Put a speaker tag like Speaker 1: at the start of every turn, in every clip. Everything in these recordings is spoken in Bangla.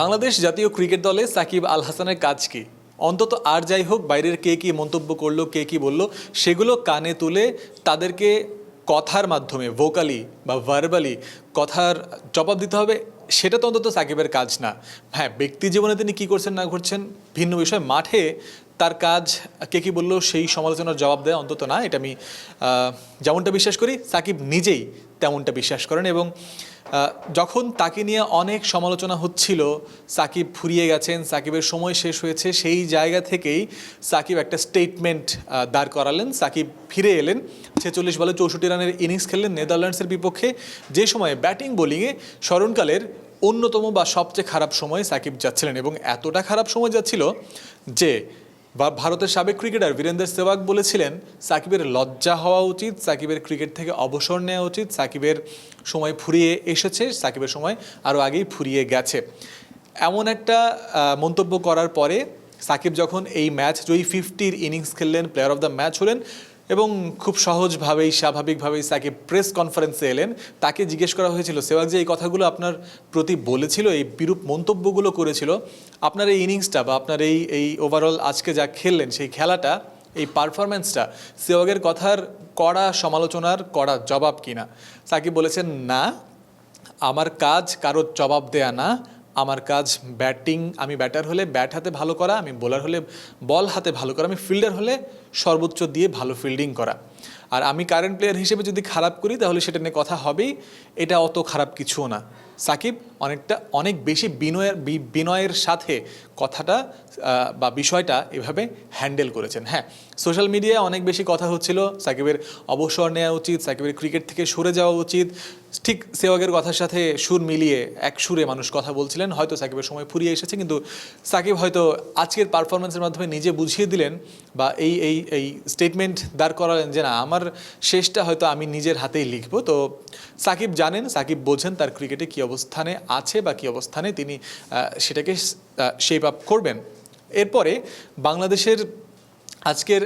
Speaker 1: বাংলাদেশ জাতীয় ক্রিকেট দলে সাকিব আল হাসানের কাজ কি? অন্তত আর যাই হোক, বাইরের কে কি মন্তব্য করল, কে কি বলল, সেগুলো কানে তুলে তাদেরকে কথার মাধ্যমে ভোকালি বা ভার্বালি কথার জবাব দিতে হবে। সেটা তো অন্তত সাকিবের কাজ না। হ্যাঁ ব্যক্তি জীবনে তিনি কি করছেন, না করছেন, ভিন্ন বিষয়। মাঠে তার কাজ, কে কী বলল, সেই সমালোচনার জবাব দেয় অন্তত না, এটা আমি যেমনটা বিশ্বাস করি, সাকিব নিজেই তেমনটা বিশ্বাস করেন এবং যখন তাকে নিয়ে অনেক সমালোচনা হচ্ছিল, সাকিব ফুরিয়ে গেছেন, সাকিবের সময় শেষ হয়েছে, সেই জায়গা থেকেই সাকিব একটা স্টেটমেন্ট দাঁড় করালেন, সাকিব ফিরে এলেন, ছেচল্লিশ বলে চৌষট্টি রানের ইনিংস খেললেন নেদারল্যান্ডসের বিপক্ষে, যে সময়ে ব্যাটিং বোলিংয়ে স্মরণকালের অন্যতম বা সবচেয়ে খারাপ সময়ে সাকিব যাচ্ছিলেন এবং এতটা খারাপ সময় যাচ্ছিল যে ভারতের সাবেক ক্রিকেটার বীরেন্দ্র সেবাগ বলেছিলেন, সাকিবের লজ্জা হওয়া উচিত, সাকিবের ক্রিকেট থেকে অবসর নেওয়া উচিত, সাকিবের সময় ফুরিয়ে এসেছে, সাকিবের সময় আরও আগেই ফুরিয়ে গেছে। এমন একটা মন্তব্য করার পরে সাকিব যখন এই ম্যাচ জয়ী ফিফটির ইনিংস খেললেন প্লেয়ার অফ দ্য ম্যাচ হলেন এবং খুব সহজভাবেই, স্বাভাবিকভাবেই সাকিব প্রেস কনফারেন্সে এলেন। তাকে জিজ্ঞেস করা হয়েছিল, সেবাগ যে এই কথাগুলো আপনার প্রতি বলেছিল, এই বিরূপ মন্তব্যগুলো করেছিল, আপনার এই ইনিংসটা বা আপনার এই এই ওভারঅল আজকে যা খেললেন, সেই খেলাটা, এই পারফরমেন্সটা সেওয়াগের কথার কড়া সমালোচনার কড়া জবাব কিনা সাকিব বলেছেন, না, আমার কাজ কারোর জবাব দেয়া না আমার কাজ ব্যাটিং, আমি ব্যাটার হলে ব্যাট হাতে ভালো করা, আমি বোলার হলে বল হাতে ভালো করা, আমি ফিল্ডার হলে সর্বোচ্চ দিয়ে ভালো ফিল্ডিং করা। আর আমি কারেন্ট প্লেয়ার হিসেবে যদি খারাপ করি, তাহলে সেটা নিয়ে কথা হবেই, এটা অত খারাপ কিছুও না। সাকিব অনেকটা, অনেক বেশি বিনয়ের বিনয়ের সাথে কথাটা বা বিষয়টা এভাবে হ্যান্ডেল করেছেন। হ্যাঁ সোশ্যাল মিডিয়ায় অনেক বেশি কথা হচ্ছিল। সাকিবের অবসর নেওয়া উচিত, সাকিবের ক্রিকেট থেকে সরে যাওয়া উচিত। ঠিক সেওয়াগের কথার সাথে সুর মিলিয়ে এক সুরে মানুষ কথা বলছিলেন। হয়তো সাকিবের সময় ফুরিয়ে এসেছে, কিন্তু সাকিব হয়তো আজকের পারফরমেন্সের মাধ্যমে নিজে বুঝিয়ে দিলেন বা এই এই এই স্টেটমেন্ট দাঁড় করালেন যে, না, আমার শেষটা হয়তো আমি নিজের হাতেই লিখব। তো সাকিব জানেন, সাকিব বোঝেন তার ক্রিকেটে কী অবস্থানে আছে বা কী অবস্থানে তিনি সেটাকে শেপ আপ করবেন। এরপরে বাংলাদেশের আজকের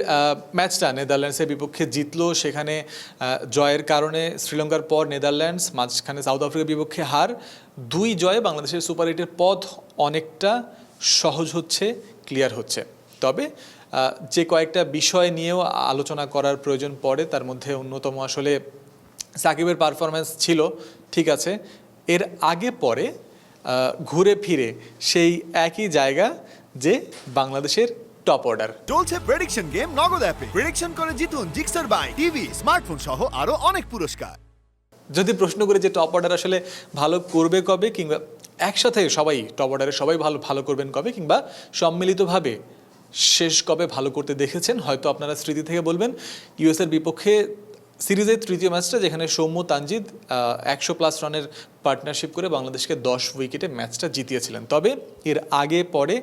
Speaker 1: ম্যাচটা নেদারল্যান্ডসের বিপক্ষে জিতলো। সেখানে জয়ের কারণে শ্রীলঙ্কার পর নেদারল্যান্ডস, মাঝখানে সাউথ আফ্রিকার বিপক্ষে হার। দুই জয়ে বাংলাদেশের সুপার এইটের পথ অনেকটা সহজ হচ্ছে ক্লিয়ার হচ্ছে। তবে যে কয়েকটা বিষয় নিয়েও আলোচনা করার প্রয়োজন পড়ে, তার মধ্যে অন্যতম আসলে সাকিবের পারফরমেন্স ছিল, ঠিক আছে। এর আগে পরে ঘুরে ফিরে সেই একই জায়গা যে বাংলাদেশের টপ অর্ডার
Speaker 2: চলছে প্রেডিকশন গেম নগদ অ্যাপে প্রেডিকশন করে জিতুন জিক্সার বাই টিভি স্মার্টফোন সহ আরও অনেক পুরস্কার।
Speaker 1: যদি প্রশ্ন করে যে টপ অর্ডার আসলে ভালো করবে কবে কিংবা একসাথে সবাই টপ অর্ডারে সবাই ভালো ভালো করবেন কবে কিংবা সম্মিলিতভাবে শেষ কবে ভালো করতে দেখেছেন হয়তো আপনারা স্মৃতি থেকে বলবেন ইউএসের বিপক্ষে সিরিজের তৃতীয় ম্যাচটা যেখানে সৌম্য তানজিদ একশো প্লাস রানের পার্টনারশিপ করে বাংলাদেশকে দশ উইকেটে ম্যাচটা জিতিয়েছিলেন। তবে এর আগে, পরে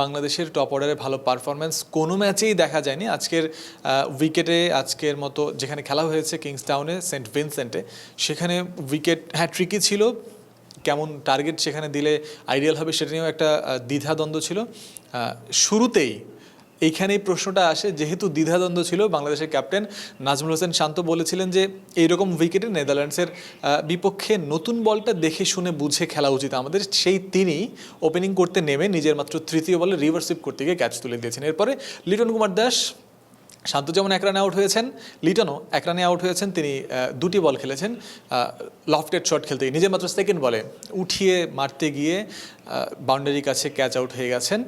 Speaker 1: বাংলাদেশের টপ অর্ডারে ভালো পারফরমেন্স কোনো ম্যাচেই দেখা যায়নি। আজকের উইকেটে আজকের মতো যেখানে খেলা হয়েছে কিংসটাউনে সেন্ট ভিনসেন্টে সেখানে উইকেট হ্যাঁ ট্রিকি ছিল। কেমন টার্গেট সেখানে দিলে আইডিয়াল হবে সেটা নিয়েও একটা দ্বিধাদ্বন্দ্ব ছিল। শুরুতেই এইখানেই প্রশ্নটা আসে, যেহেতু দ্বিধাদ্বন্দ্ব ছিল বাংলাদেশের ক্যাপ্টেন নাজমুল হোসেন শান্ত বলেছিলেন যে এইরকম উইকেটে নেদারল্যান্ডসের বিপক্ষে নতুন বলটা দেখে শুনে বুঝে খেলা উচিত আমাদের। সেই তিনি ওপেনিং করতে নেমে নিজের মাত্র তৃতীয় বলে রিভার্সিভ করতে গিয়ে ক্যাচ তুলে দিয়েছেন। এরপরে লিটন কুমার দাস শান্ত যেমন এক রানে আউট হয়েছেন, লিটনও এক রানে আউট হয়েছেন, তিনি দুটি বল খেলেছেন। লফটেড শট খেলতে নিজের মাত্র সেকেন্ড বলে উঠিয়ে মারতে গিয়ে বাউন্ডারির কাছে ক্যাচ আউট হয়ে গেছেন।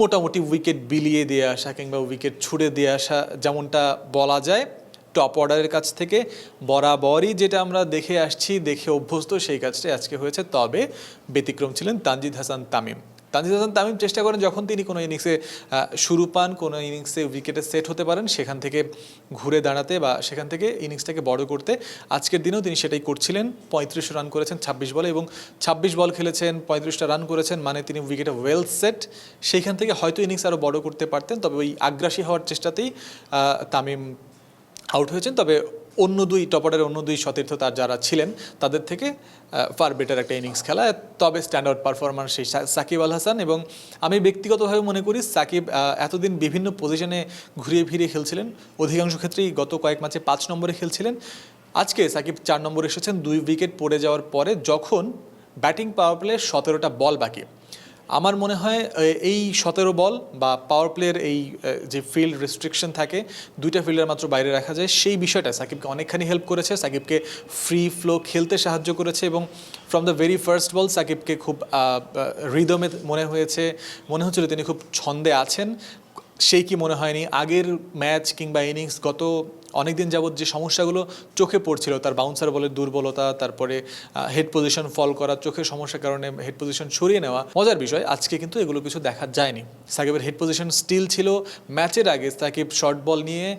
Speaker 1: মোটামুটি উইকেট বিলিয়ে দিয়ে আসা কিংবা উইকেট ছুড়ে দিয়ে আসা যেমনটা বলা যায় টপ অর্ডারের কাছ থেকে বরাবরই যেটা আমরা দেখে আসছি, দেখে অভ্যস্ত, সেই কাজটাই আজকে হয়েছে। তবে ব্যতিক্রম ছিলেন তানজিদ হাসান তামিম। তানজিদ হাসান তামিম চেষ্টা করেন যখন তিনি কোনো ইনিংসে শুরু পান, কোনো ইনিংসে উইকেটে সেট হতে পারেন, সেখান থেকে ঘুরে দাঁড়াতে বা সেখান থেকে ইনিংসটাকে বড় করতে। আজকের দিনেও তিনি সেটাই করছিলেন। পঁয়ত্রিশ রান করেছেন ছাব্বিশ বলে এবং ছাব্বিশ বল খেলেছেন, পঁয়ত্রিশটা রান করেছেন মানে তিনি উইকেটে ওয়েল সেট সেইখান থেকে হয়তো ইনিংস আরও বড় করতে পারতেন, তবে ওই আগ্রাসী হওয়ার চেষ্টাতেই তামিম আউট হয়েছেন। তবে অন্য দুই টপারের অন্য দুই সতীর্থ তার যারা ছিলেন, তাদের থেকে ফার বেটার একটা ইনিংস খেলা। তবে স্ট্যান্ডার্ড পারফরম্যান্স সেই সাকিব আল হাসান এবং আমি ব্যক্তিগতভাবে মনে করি সাকিব এতদিন বিভিন্ন পজিশনে ঘুরিয়ে ফিরিয়ে খেলছিলেন। অধিকাংশ ক্ষেত্রেই গত কয়েক ম্যাচে পাঁচ নম্বরে খেলছিলেন। আজকে সাকিব চার নম্বরে এসেছেন, দুই উইকেট পড়ে যাওয়ার পরে যখন ব্যাটিং পাওয়ার প্লে সতেরোটা বল বাকি। আমার মনে হয় এই সতেরো বল বা পাওয়ার প্লের এই যে ফিল্ড রেস্ট্রিকশন থাকে, দুইটা ফিল্ডের মাত্র বাইরে রাখা যায়। সেই বিষয়টা সাকিবকে অনেকখানি হেল্প করেছে। সাকিবকে ফ্রি ফ্লো খেলতে সাহায্য করেছে এবং from the very first ball সাকিবকে খুব হৃদমে মনে হয়েছে। মনে হচ্ছিল তিনি খুব ছন্দে আছেন। সেই কি মনে হয়নি? আগের ম্যাচ কিংবা ইনিংস গত অনেকদিন যাবৎ যে সমস্যাগুলো চোখে পড়ছিল, তার বাউন্সার বলের দুর্বলতা, তারপরে হেড পজিশন ফল করা, চোখের সমস্যার কারণে হেড পজিশন সরিয়ে নেওয়া, মজার বিষয়, আজকে কিন্তু এগুলো কিছু দেখা যায়নি। সাকিবের হেড পজিশন স্টিল ছিল ম্যাচের আগে, সাকিব শর্ট বল নিয়ে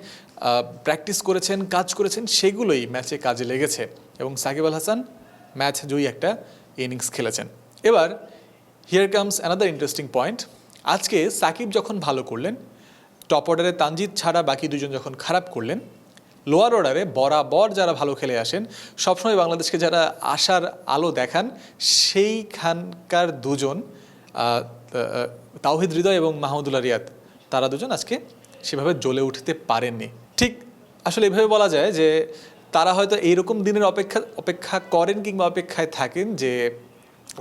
Speaker 1: প্র্যাকটিস করেছেন, কাজ করেছেন, সেগুলোই ম্যাচে কাজে লেগেছে। এবং সাকিব আল হাসান ম্যাচ জয়ী একটা ইনিংস খেলেছেন। এবার here comes another interesting point আজকে সাকিব যখন ভালো করলেন টপ অর্ডারে তানজিদ ছাড়া বাকি দুজন যখন খারাপ করলেন লোয়ার অর্ডারে বরাবর যারা ভালো খেলে আসেন, সবসময় বাংলাদেশকে যারা আসার আলো দেখান, সেইখানকার দুজন তাওহিদ হৃদয় এবং মাহমুদুল্লাহ রিয়াদ, তারা দুজন আজকে সেভাবে জ্বলে উঠতে পারেননি। ঠিক আসলে এভাবে বলা যায় যে, তারা হয়তো এইরকম দিনের অপেক্ষা অপেক্ষা করেন কিংবা অপেক্ষায় থাকেন যে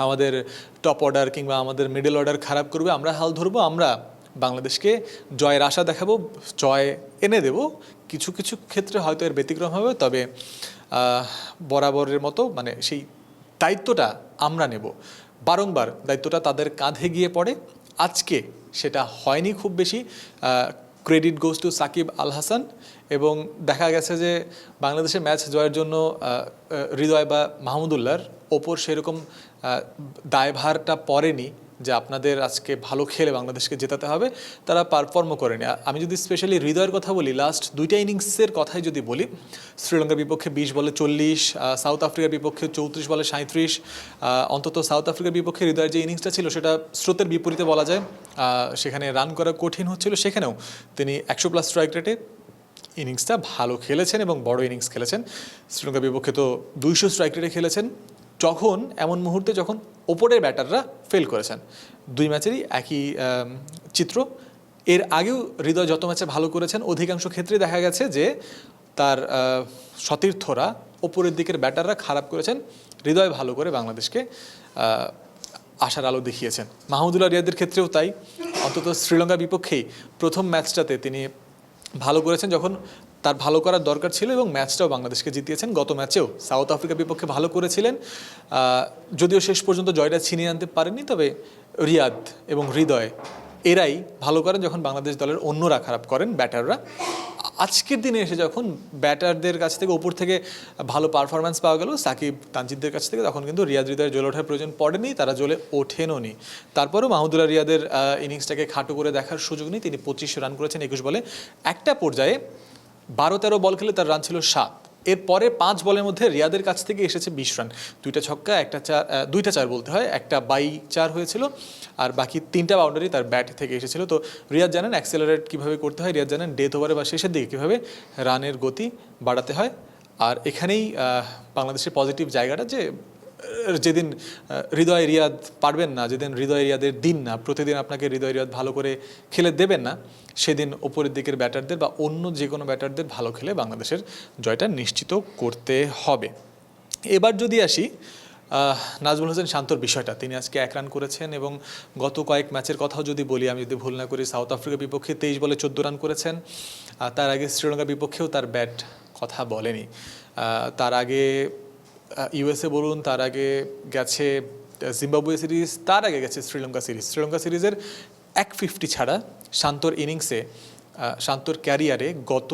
Speaker 1: আমাদের টপ অর্ডার কিংবা আমাদের মিডল অর্ডার খারাপ করবে, আমরা হাল ধরবো, আমরা বাংলাদেশকে জয়ের আশা দেখাবো, জয় এনে দেব। কিছু কিছু ক্ষেত্রে হয়তো এর ব্যতিক্রম হবে, তবে বরাবরের মতো মানে সেই দায়িত্বটা আমরা নেব। বারংবার দায়িত্বটা তাদের কাঁধে গিয়ে পড়ে। আজকে সেটা হয়নি খুব বেশি। Credit goes to Shakib Al Hasan এবং দেখা গেছে যে বাংলাদেশের ম্যাচ জয়ের জন্য হৃদয় বা মাহমুদুল্লাহর ওপর সেরকম দায়ভারটা পড়েনি যে আপনাদের আজকে ভালো খেলে বাংলাদেশকে জেতাতে হবে, তারা পারফর্মও করেনি। আমি যদি স্পেশালি হৃদয়ের কথা বলি লাস্ট দুইটা ইনিংসের কথাই যদি বলি, শ্রীলঙ্কার বিপক্ষে বিশ বলে চল্লিশ সাউথ আফ্রিকার বিপক্ষে চৌত্রিশ বলে সাঁত্রিশ অন্তত সাউথ আফ্রিকার বিপক্ষে হৃদয়ের যে ইনিংসটা ছিল, সেটা স্রোতের বিপরীতে বলা যায়। সেখানে রান করা কঠিন হচ্ছিল। সেখানেও তিনি একশো প্লাস স্ট্রাইক রেটে ইনিংসটা ভালো খেলেছেন এবং বড় ইনিংস খেলেছেন। শ্রীলঙ্কার বিপক্ষে তো দুইশো স্ট্রাইক রেটে খেলেছেন। যখন এমন মুহূর্তে যখন ওপরের ব্যাটাররা ফেল করেছেন, দুই ম্যাচেরই একই চিত্র। এর আগেও হৃদয় যত ম্যাচে ভালো করেছেন, অধিকাংশ ক্ষেত্রে দেখা গেছে যে তার সতীর্থরা ওপরের দিকের ব্যাটাররা খারাপ করেছেন। হৃদয় ভালো করে বাংলাদেশকে আশার আলো দেখিয়েছেন। মাহমুদুল্লাহ রিয়াদের ক্ষেত্রেও তাই। অন্তত শ্রীলঙ্কার বিপক্ষেই প্রথম ম্যাচটাতে তিনি ভালো করেছেন যখন তার ভালো করার দরকার ছিল এবং ম্যাচটাও বাংলাদেশকে জিতিয়েছেন। গত ম্যাচেও সাউথ আফ্রিকার বিপক্ষে ভালো করেছিলেন। যদিও শেষ পর্যন্ত জয়টা ছিনিয়ে আনতে পারেননি, তবে রিয়াদ এবং হৃদয় এরাই ভালো করেন যখন বাংলাদেশ দলের অন্যরা খারাপ করেন ব্যাটাররা। আজকের দিনে এসে যখন ব্যাটারদের কাছ থেকে ওপর থেকে ভালো পারফরম্যান্স পাওয়া গেল, সাকিব তানজিদদের কাছ থেকে, তখন কিন্তু রিয়াদ হৃদয়ের জ্বলে ওঠার প্রয়োজন পড়েনি, তারা জ্বলে ওঠেনও নি তারপরেও মাহমুদুল্লাহ রিয়াদের ইনিংসটাকে খাটো করে দেখার সুযোগ নেই, তিনি পঁচিশ রান করেছেন একুশ বলে। একটা পর্যায়ে বারো তেরো বল খেলে তার রান ছিল সাত। এরপরে পাঁচ বলের মধ্যে রিয়াদের কাছ থেকে এসেছে বিশ রান। দুইটা ছক্কা, একটা চার দুইটা চার বলতে হয়, একটা বাই চার হয়েছিল, আর বাকি তিনটা বাউন্ডারি তার ব্যাট থেকে এসেছিল। তো রিয়াদ জানেন অ্যাক্সেলারেট কীভাবে করতে হয়, রিয়াদ জানেন ডেথ ওভারে বা শেষের দিকে কীভাবে রানের গতি বাড়াতে হয়। আর এখানেই বাংলাদেশের পজিটিভ জায়গাটা যে যেদিন হৃদয় রিয়াদ পারবেন না, যেদিন হৃদয় রিয়াদের দিন না, প্রতিদিন আপনাকে হৃদয় রিয়াদ ভালো করে খেলে দেবেন না, সেদিন ওপরের দিকের ব্যাটারদের বা অন্য যে কোনো ব্যাটারদের ভালো খেলে বাংলাদেশের জয়টা নিশ্চিত করতে হবে। এবার যদি আসি নাজমুল হোসেন শান্তর বিষয়টা। তিনি আজকে এক রান করেছেন এবং গত কয়েক ম্যাচের কথাও যদি বলি, আমি যদি ভুল না করি, সাউথ আফ্রিকার বিপক্ষে তেইশ বলে চোদ্দ রান করেছেন। তার আগে শ্রীলঙ্কার বিপক্ষেও তার ব্যাট কথা বলেনি। তার আগে ইউএসএ বলুন, তার আগে গেছে জিম্বাবুয়ে সিরিজ তার আগে গেছে শ্রীলঙ্কা সিরিজ শ্রীলঙ্কা সিরিজের এক ফিফটি ছাড়া শান্তর ইনিংসে শান্তর ক্যারিয়ারে গত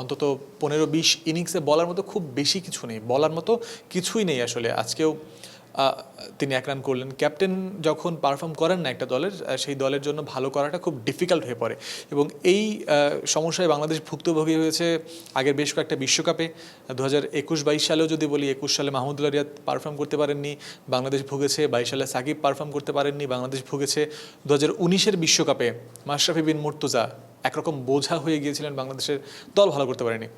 Speaker 1: অন্তত পনেরো বিশ ইনিংসে বলার মতো খুব বেশি কিছু নেই। বলার মতো কিছুই নেই আসলে। আজকেও তিনি এক রান করলেন। ক্যাপ্টেন যখন পারফর্ম করেন না একটা দলের সেই দলের জন্য ভালো করাটা খুব ডিফিকাল্ট হয়ে পড়ে। এবং এই সমস্যায় বাংলাদেশ ভুক্তভোগী হয়েছে আগের বেশ কয়েকটা বিশ্বকাপে। দু হাজার একুশ বাইশ সালেও যদি বলি, একুশ সালে মাহমুদুল্লাহ রিয়াদ পারফর্ম করতে পারেননি, বাংলাদেশ ভুগেছে, বাইশ সালে সাকিব পারফর্ম করতে পারেননি, বাংলাদেশ ভুগেছে। দু হাজার উনিশের বিশ্বকাপে মাশরাফি বিন মুর্তুজা একরকম বোঝা হয়ে গিয়েছিলেন বাংলাদেশের দল ভালো করতে পারেনি।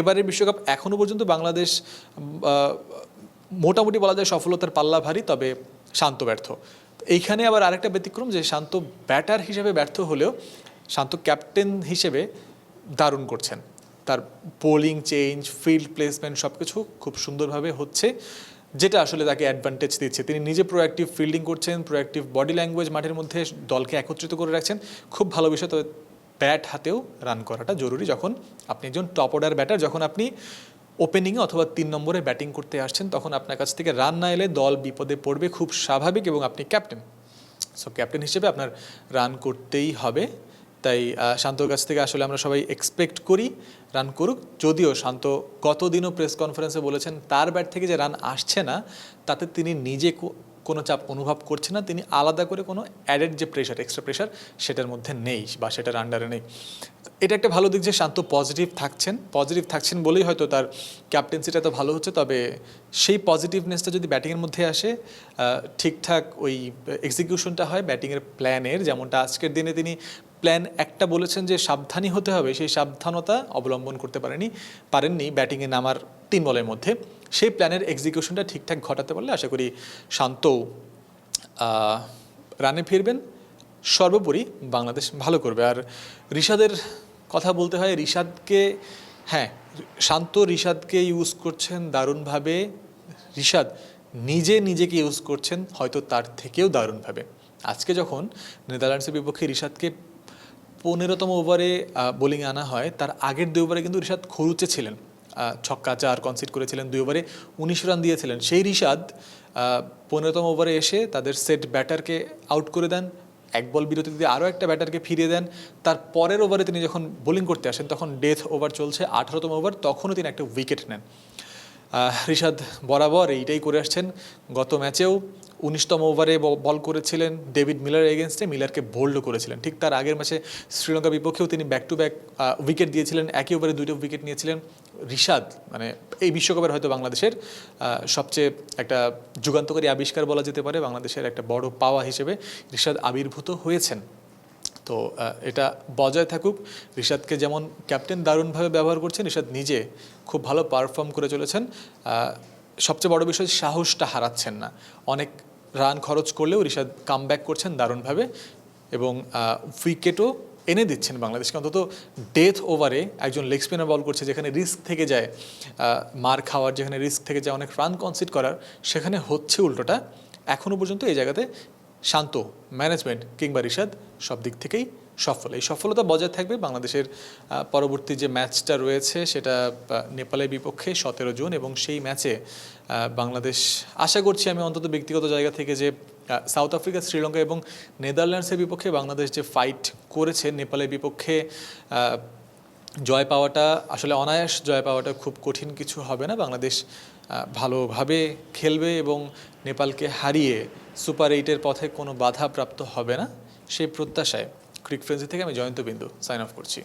Speaker 1: এবারের বিশ্বকাপ এখনও পর্যন্ত বাংলাদেশ মোটামুটি বলা যায় সফলতার পাল্লা ভারী, তবে শান্ত ব্যর্থ। এইখানে আবার আরেকটা ব্যতিক্রম যে শান্ত ব্যাটার হিসেবে ব্যর্থ হলেও শান্ত ক্যাপ্টেন হিসেবে দারুণ করছেন। তার বোলিং চেঞ্জ, ফিল্ড প্লেসমেন্ট সব কিছু খুব সুন্দরভাবে হচ্ছে, যেটা আসলে তাকে অ্যাডভান্টেজ দিচ্ছে। তিনি নিজে প্রোঅ্যাক্টিভ ফিল্ডিং করছেন প্রোঅ্যাক্টিভ বডি ল্যাঙ্গুয়েজ মাঠের মধ্যে দলকে একত্রিত করে রাখছেন। খুব ভালো বিষয়, তবে ব্যাট হাতেও রান করাটা জরুরি। যখন আপনি একজন টপ অর্ডার ব্যাটার যখন আপনি ওপেনিংয়ে অথবা তিন নম্বরে ব্যাটিং করতে আসছেন, তখন আপনার কাছ থেকে রান না এলে দল বিপদে পড়বে খুব স্বাভাবিক এবং আপনি ক্যাপ্টেন সো ক্যাপ্টেন হিসেবে আপনার রান করতেই হবে। তাই শান্তর কাছ থেকে আসলে আমরা সবাই এক্সপেক্ট করি রান করুক। যদিও শান্ত গতদিনও প্রেস কনফারেন্সে বলেছেন, তার ব্যাট থেকে যে রান আসছে না, তাতে তিনি নিজে কোনো চাপ অনুভব করছে না, তিনি আলাদা করে কোনো অ্যাডেড যে প্রেশার এক্সট্রা প্রেশার সেটার মধ্যে নেই বা সেটার আন্ডারে নেই। এটা একটা ভালো দিক যে শান্ত পজিটিভ থাকছেন। পজিটিভ থাকছেন বলেই হয়তো তার ক্যাপ্টেন্সিটা তো ভালো হচ্ছে, তবে সেই পজিটিভনেসটা যদি ব্যাটিংয়ের মধ্যে আসে ঠিকঠাক ওই এক্সিকিউশনটা হয় ব্যাটিংয়ের প্ল্যানের যেমনটা আজকের দিনে তিনি প্ল্যান একটা বলেছেন যে সাবধানী হতে হবে সেই সাবধানতা অবলম্বন করতে পারেনি পারেননি ব্যাটিংয়ে নামার তিন বলের মধ্যে। সেই প্ল্যানের এক্সিকিউশনটা ঠিকঠাক ঘটাতে পারলে আশা করি শান্তও আহ, রানে ফিরবেন। সর্বোপরি বাংলাদেশ ভালো করবে। আর রিশাদের কথা বলতে হয় রিশাদকে হ্যাঁ শান্ত রিশাদকে ইউজ করছেন দারুণভাবে। রিশাদ নিজে নিজেকে ইউজ করছেন হয়তো তার থেকেও দারুণভাবে। আজকে যখন নেদারল্যান্ডসের বিপক্ষে রিশাদকে পনেরোতম ওভারে বোলিং আনা হয়। তার আগের দুই ওভারে কিন্তু রিশাদ খরুচে ছিলেন। ছক্কা চার কনসিড করেছিলেন দুই ওভারে, উনিশ রান দিয়েছিলেন। সেই ঋষাদ পনেরোতম ওভারে এসে তাদের সেট ব্যাটারকে আউট করে দেন। এক বল বিরতি দিয়ে আরও একটা ব্যাটারকে ফিরিয়ে দেন। তার পরের ওভারে তিনি যখন বোলিং করতে আসেন, তখন ডেথ ওভার চলছে। আঠারোতম ওভার তখনও তিনি একটা উইকেট নেন। রিশাদ বরাবর এইটাই করে আসছেন। গত ম্যাচেও উনিশতম ওভারে বল করেছিলেন ডেভিড মিলার এগেনস্টে, মিলারকে বোল্ডও করেছিলেন। ঠিক তার আগের ম্যাচে শ্রীলঙ্কা বিপক্ষেও তিনি ব্যাক টু ব্যাক উইকেট দিয়েছিলেন, একই ওভারে দুইটা উইকেট নিয়েছিলেন রিশাদ। মানে এই বিশ্বকাপের হয়তো বাংলাদেশের সবচেয়ে একটা যুগান্তকারী আবিষ্কার বলা যেতে পারে, বাংলাদেশের একটা বড় পাওয়া হিসেবে রিশাদ আবির্ভূত হয়েছেন। তো এটা বজায় থাকুক, রিশাদকে যেমন ক্যাপ্টেন দারুণভাবে ব্যবহার করছেন, রিশাদ নিজে খুব ভালো পারফর্ম করে চলেছেন। সবচেয়ে বড় বিষয়, সাহসটা হারাচ্ছেন না। অনেক রান খরচ করলেও ঋষাদ কাম ব্যাক করছেন দারুণভাবে এবং উইকেটও এনে দিচ্ছেন বাংলাদেশকে। অন্তত ডেথ ওভারে একজন লেগ স্পিনার বল করছে যেখানে রিস্ক থেকে যায় মার খাওয়ার, যেখানে রিস্ক থেকে যায় অনেক রান কনসিড করার, সেখানে হচ্ছে উল্টোটা। এখনও পর্যন্ত এই জায়গাতে শান্ত ম্যানেজমেন্ট কিংবা রিশাদ সব দিক থেকেই সফল। এই সফলতা বজায় থাকবে বাংলাদেশের পরবর্তী যে ম্যাচটা রয়েছে সেটা নেপালের বিপক্ষে সতেরো জুন এবং সেই ম্যাচে বাংলাদেশ, আশা করছি আমি অন্তত ব্যক্তিগত জায়গা থেকে যে সাউথ আফ্রিকা, শ্রীলঙ্কা এবং নেদারল্যান্ডসের বিপক্ষে বাংলাদেশ যে ফাইট করেছে নেপালের বিপক্ষে জয় পাওয়াটা, আসলে অনায়াস জয় পাওয়াটা খুব কঠিন কিছু হবে না। বাংলাদেশ ভালোভাবে খেলবে এবং নেপালকে হারিয়ে সুপার এইটের পথে কোনো বাধা প্রাপ্ত হবে না, সেই প্রত্যাশায়। ক্রিক ফ্রেন্সি থেকে আমি জয়ন্ত বিন্দু সাইন অফ করছি।